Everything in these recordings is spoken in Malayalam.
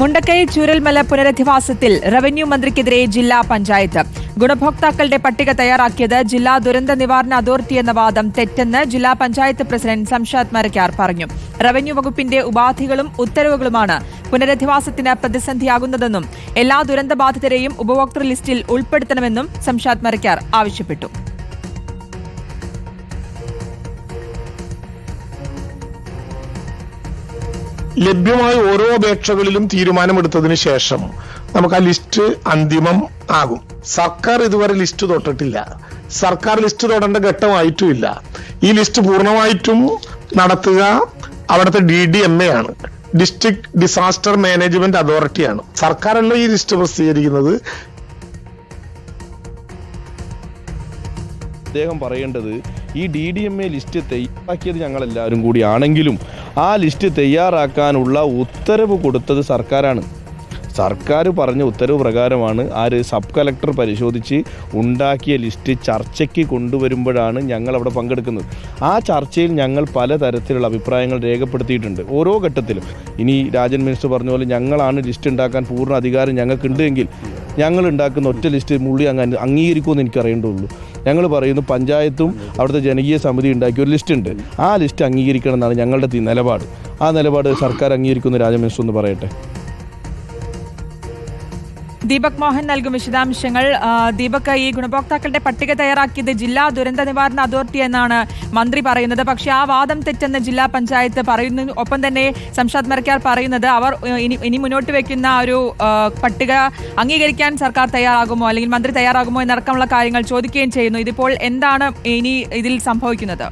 മുണ്ടക്കൈ ചൂരൽമല പുനരധിവാസത്തിൽ റവന്യൂ മന്ത്രിക്കെതിരെ ജില്ലാ പഞ്ചായത്ത്. ഗുണഭോക്താക്കളുടെ പട്ടിക തയ്യാറാക്കിയത് ജില്ലാ ദുരന്ത നിവാരണ അതോറിറ്റി എന്ന വാദം തെറ്റെന്ന് ജില്ലാ പഞ്ചായത്ത് പ്രസിഡന്റ് സംഷാദ് മരക്കാർ പറഞ്ഞു. റവന്യൂ വകുപ്പിന്റെ ഉപാധികളും ഉത്തരവുകളുമാണ് പുനരധിവാസത്തിന് പ്രതിസന്ധിയാകുന്നതെന്നും എല്ലാ ദുരന്തബാധിതരെയും ഉപഭോക്തൃ ലിസ്റ്റിൽ ഉൾപ്പെടുത്തണമെന്നും സംഷാദ് മരക്കാർ ആവശ്യപ്പെട്ടു. ലഭ്യമായ ഓരോ അപേക്ഷകളിലും തീരുമാനമെടുത്തതിന് ശേഷം നമുക്ക് ആ ലിസ്റ്റ് അന്തിമം ആകും. സർക്കാർ ഇതുവരെ ലിസ്റ്റ് തൊട്ടിട്ടില്ല. സർക്കാർ ലിസ്റ്റ് തൊടേണ്ട ഘട്ടമായിട്ടുമില്ല. ഈ ലിസ്റ്റ് പൂർണമായിട്ടും നടത്തുക അവിടുത്തെ ഡി ഡി എം എ ആണ്. ഡിസ്ട്രിക്ട് ഡിസാസ്റ്റർ മാനേജ്മെന്റ് അതോറിറ്റിയാണ് സർക്കാരല്ല ഈ ലിസ്റ്റ് പ്രസിദ്ധീകരിക്കുന്നത്. അദ്ദേഹം പറയേണ്ടത് ഈ D D M A list തയ്യാറാക്കിയത് ഞങ്ങൾ എല്ലാവരും കൂടിയാണെങ്കിലും ആ ലിസ്റ്റ് തയ്യാറാക്കാനുള്ള ഉത്തരവ് കൊടുത്തത് സർക്കാരാണ്. സർക്കാർ പറഞ്ഞ ഉത്തരവ് പ്രകാരമാണ് ആര് സബ് കലക്ടർ പരിശോധിച്ച് ഉണ്ടാക്കിയ ലിസ്റ്റ് ചർച്ചയ്ക്ക് കൊണ്ടുവരുമ്പോഴാണ് ഞങ്ങൾ അവിടെ പങ്കെടുക്കുന്നത്. ആ ചർച്ചയിൽ ഞങ്ങൾ പലതരത്തിലുള്ള അഭിപ്രായങ്ങൾ രേഖപ്പെടുത്തിയിട്ടുണ്ട്. ഓരോ ഘട്ടത്തിലും. ഇനി രാജൻ മിനിസ്റ്റർ പറഞ്ഞ പോലെ ഞങ്ങളാണ് ലിസ്റ്റ് ഉണ്ടാക്കാൻ പൂർണ അധികാരം ഞങ്ങൾക്കുണ്ട് എങ്കിൽ ഞങ്ങൾ ഉണ്ടാക്കുന്ന ഒറ്റ ലിസ്റ്റ് മുള്ളി അങ്ങ് അംഗീകരിക്കുമെന്ന് എനിക്ക് അറിയേണ്ടുള്ളൂ ഞങ്ങൾ പറയുന്നു പഞ്ചായത്തും അവിടുത്തെ ജനകീയ സമിതി ഉണ്ടാക്കിയ ഒരു ലിസ്റ്റ് ഉണ്ട്. ആ ലിസ്റ്റ് അംഗീകരിക്കണം എന്നാണ് ഞങ്ങളുടെ നിലപാട്. ആ നിലപാട് സർക്കാർ അംഗീകരിക്കുന്ന രാജ എന്ന് ഒന്ന് പറയട്ടെ. ദീപക് മോഹൻ നൽകും വിശദാംശങ്ങൾ. ദീപക് ഈ ഗുണഭോക്താക്കളുടെ പട്ടിക തയ്യാറാക്കിയത് ജില്ലാ ദുരന്ത നിവാരണ അതോറിറ്റി എന്നാണ് മന്ത്രി പറയുന്നത്. പക്ഷേ ആ വാദം തെറ്റെന്ന് ജില്ലാ പഞ്ചായത്ത് പറയുന്നു. ഒപ്പം തന്നെ സംഷാദ് മരക്കാർ പറയുന്നത് അവർ ഇനി ഇനി മുന്നോട്ട് വെക്കുന്ന ഒരു പട്ടിക അംഗീകരിക്കാൻ സർക്കാർ തയ്യാറാകുമോ അല്ലെങ്കിൽ മന്ത്രി തയ്യാറാകുമോ എന്നടക്കമുള്ള കാര്യങ്ങൾ ചോദിക്കുകയും ചെയ്യുന്നു. ഇതിപ്പോൾ എന്താണ് ഇനി ഇതിൽ സംഭവിക്കുന്നത്?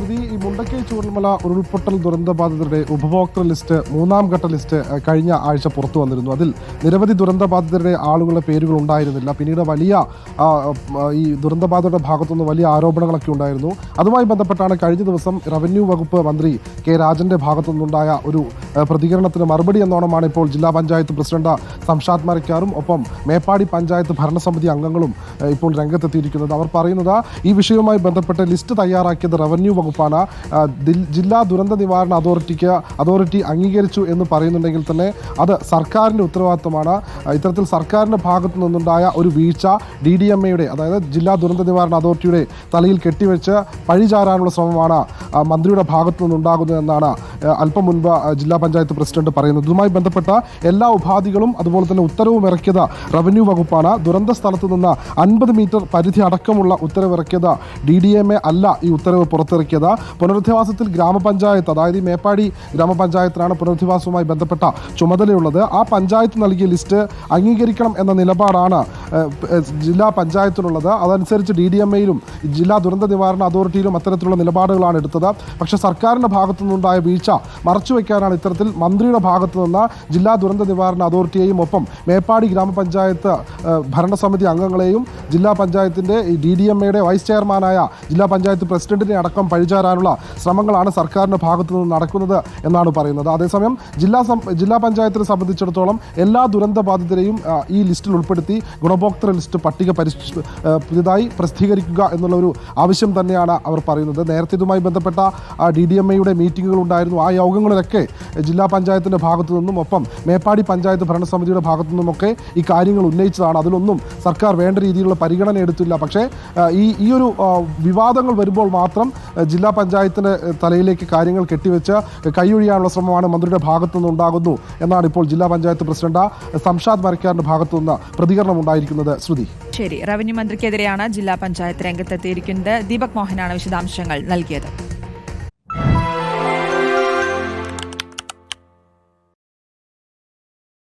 ശ്രുതി ഈ മുണ്ടക്കൈ ചൂരൽമല ഉരുൾപൊട്ടൽ ദുരന്തബാധിതരുടെ ഉപഭോക്തൃ ലിസ്റ്റ് മൂന്നാം ഘട്ട ലിസ്റ്റ് കഴിഞ്ഞ ആഴ്ച പുറത്തു വന്നിരുന്നു. അതിൽ നിരവധി ദുരന്തബാധിതരുടെ ആളുകളുടെ പേരുകൾ ഉണ്ടായിരുന്നില്ല. പിന്നീട് വലിയ ഈ ദുരന്തബാധിതരുടെ ഭാഗത്തുനിന്ന് വലിയ ആരോപണങ്ങളൊക്കെ ഉണ്ടായിരുന്നു. അതുമായി ബന്ധപ്പെട്ടാണ് കഴിഞ്ഞ ദിവസം റവന്യൂ വകുപ്പ് മന്ത്രി കെ രാജന്റെ ഭാഗത്തുനിന്നുണ്ടായ ഒരു പ്രതികരണത്തിന് മറുപടി എന്നോണമാണ് ഇപ്പോൾ ജില്ലാ പഞ്ചായത്ത് പ്രസിഡന്റ് സംഷാദ് മരക്കാറും ഒപ്പം മേപ്പാടി പഞ്ചായത്ത് ഭരണസമിതി അംഗങ്ങളും ഇപ്പോൾ രംഗത്തെത്തിയിരിക്കുന്നത്. അവർ പറയുന്നത് ഈ വിഷയവുമായി ബന്ധപ്പെട്ട് ലിസ്റ്റ് തയ്യാറാക്കിയത് റവന്യൂ വകുപ്പാണ്. ജില്ലാ ദുരന്ത നിവാരണ അതോറിറ്റിക്ക് അതോറിറ്റി അംഗീകരിച്ചു എന്ന് പറയുന്നുണ്ടെങ്കിൽ തന്നെ അത് സർക്കാരിന്റെ ഉത്തരവാദിത്തമാണ് ഇത്തരത്തിൽ സർക്കാരിന്റെ ഭാഗത്തു നിന്നുണ്ടായ ഒരു വീഴ്ച ഡി ഡി എം എയുടെ അതായത് ജില്ലാ ദുരന്ത നിവാരണ അതോറിറ്റിയുടെ തലയിൽ കെട്ടിവെച്ച് പഴിചാരാനുള്ള ശ്രമമാണ് മന്ത്രിയുടെ ഭാഗത്തു നിന്നുണ്ടാകുന്നത് എന്നാണ് ആ, അല്പം മുൻപ് ജില്ലാ പഞ്ചായത്ത് പ്രസിഡന്റ് പറയുന്നത് ഇതുമായി ബന്ധപ്പെട്ട എല്ലാ ഉപാധികളും അതുപോലെ തന്നെ ഉത്തരവും ഇറക്കിയത് റവന്യൂ വകുപ്പാണ്. ദുരന്ത സ്ഥലത്ത് നിന്ന് അൻപത് മീറ്റർ പരിധി അടക്കമുള്ള ഉത്തരവ് ഇറക്കിയത് ഡി ഡി എം എ അല്ല ഈ ഉത്തരവ് പുറത്തിറക്കിയത്. പുനരധിവാസത്തിൽ ഗ്രാമപഞ്ചായത്ത് അതായത് ഈ മേപ്പാടി ഗ്രാമപഞ്ചായത്തിനാണ് പുനരധിവാസവുമായി ബന്ധപ്പെട്ട ചുമതലയുള്ളത്. ആ പഞ്ചായത്ത് നൽകിയ ലിസ്റ്റ് അംഗീകരിക്കണം എന്ന നിലപാടാണ് ജില്ലാ പഞ്ചായത്തിലുള്ളത്. അതനുസരിച്ച് ഡി ഡി എം എയിലും ജില്ലാ ദുരന്ത നിവാരണ അതോറിറ്റിയിലും അത്തരത്തിലുള്ള നിലപാടുകളാണ് എടുത്തത്. പക്ഷേ സർക്കാരിന്റെ ഭാഗത്തു നിന്നുണ്ടായ വീഴ്ച മറച്ചുവെക്കാനാണ് ഇത്തരത്തിൽ മന്ത്രിയുടെ ഭാഗത്തു നിന്ന് ജില്ലാ ദുരന്ത നിവാരണ അതോറിറ്റിയെയും ഒപ്പം മേപ്പാടി ഗ്രാമപഞ്ചായത്ത് ഭരണസമിതി അംഗങ്ങളെയും ജില്ലാ പഞ്ചായത്തിന്റെ ഡി ഡി എം എയുടെ വൈസ് ചെയർമാനായ ജില്ലാ പഞ്ചായത്ത് പ്രസിഡന്റിനെ അടക്കം പഴിചാരാനുള്ള ശ്രമങ്ങളാണ് സർക്കാരിന്റെ ഭാഗത്തു നിന്ന് നടക്കുന്നത് എന്നാണ് പറയുന്നത്. അതേസമയം ജില്ലാ ജില്ലാ പഞ്ചായത്തിനെ സംബന്ധിച്ചിടത്തോളം എല്ലാ ദുരന്ത ബാധിതരെയും ഈ ലിസ്റ്റിൽ ഉൾപ്പെടുത്തി ഗുണഭോക്തൃ ലിസ്റ്റ് പട്ടിക പരിശ് ആ, പുതിയതായി പ്രസിദ്ധീകരിക്കുക എന്നുള്ള ഒരു ആവശ്യം തന്നെയാണ് അവർ പറയുന്നത്. നേരത്തെ ഇതുമായി ബന്ധപ്പെട്ട ഡി ഡി എം എയുടെ മീറ്റിങ്ങുകൾ ഉണ്ടായിരുന്നു. ആ യോഗങ്ങളിലൊക്കെ ജില്ലാ പഞ്ചായത്തിന്റെ ഭാഗത്തു നിന്നും ഒപ്പം മേപ്പാടി പഞ്ചായത്ത് ഭരണസമിതിയുടെ ഭാഗത്തു നിന്നുമൊക്കെ ഈ കാര്യങ്ങൾ ഉന്നയിച്ചതാണ്. അതിലൊന്നും സർക്കാർ വേണ്ട രീതിയിലുള്ള പരിഗണന എടുത്തില്ല. പക്ഷേ ഈ ഈ ഒരു വിവാദങ്ങൾ വരുമ്പോൾ മാത്രം ജില്ലാ പഞ്ചായത്തിന്റെ തലയിലേക്ക് കാര്യങ്ങൾ കെട്ടിവെച്ച് കൈയൊഴിയാനുള്ള ശ്രമമാണ് മന്ത്രിയുടെ ഭാഗത്തു നിന്നുണ്ടാകുന്നു എന്നാണ് ഇപ്പോൾ ജില്ലാ പഞ്ചായത്ത് പ്രസിഡന്റ് സംഷാദ് മരക്കാരന്റെ ഭാഗത്തു നിന്ന് പ്രതികരണം ഉണ്ടായിരിക്കുന്നത് ശ്രുതി. ശരി റവന്യൂ മന്ത്രിക്കെതിരെയാണ് ജില്ലാ പഞ്ചായത്ത് രംഗത്തെത്തിയിരിക്കുന്നത്. ദീപക് മോഹനാണ് വിശദാംശങ്ങൾ നൽകിയത്.